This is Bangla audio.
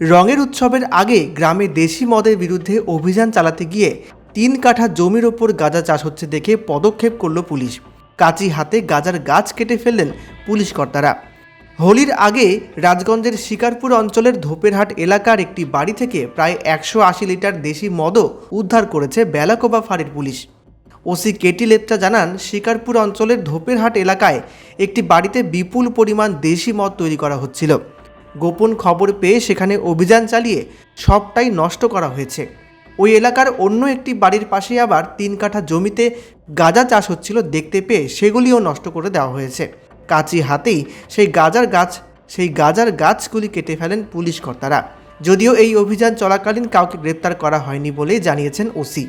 রঙের উৎসবের আগে গ্রামে দেশি মদের বিরুদ্ধে অভিযান চালাতে গিয়ে তিন কাঠা জমির ওপর গাঁজা চাষ হচ্ছে দেখে পদক্ষেপ করল পুলিশ। কাঁচি হাতে গাজার গাছ কেটে ফেললেন পুলিশ কর্তারা। হোলির আগে রাজগঞ্জের শিকারপুর অঞ্চলের ধোপেরহাট এলাকার একটি বাড়ি থেকে প্রায় একশো আশি লিটার দেশি মদও উদ্ধার করেছে বেলাকোবা ফাঁড়ির পুলিশ। ওসি কেটি লেপচা জানান, শিকারপুর অঞ্চলের ধোপেরহাট এলাকায় একটি বাড়িতে বিপুল পরিমাণ দেশি মদ তৈরি করা হচ্ছিল। গোপন খবর পেয়ে সেখানে অভিযান চালিয়ে সবটাই নষ্ট করা হয়েছে। ওই এলাকার অন্য একটি বাড়ির পাশে আবার তিন কাঠা জমিতে গাঁজা চাষ হচ্ছিল দেখতে পেয়ে সেগুলিও নষ্ট করে দেওয়া হয়েছে। কাঁচি হাতেই সেই গাজার গাছ, সেই গাজার গাছগুলি কেটে ফেলেন পুলিশ কর্তারা। যদিও এই অভিযান চলাকালীন কাউকে গ্রেপ্তার করা হয়নি বলেই জানিয়েছেন ওসি।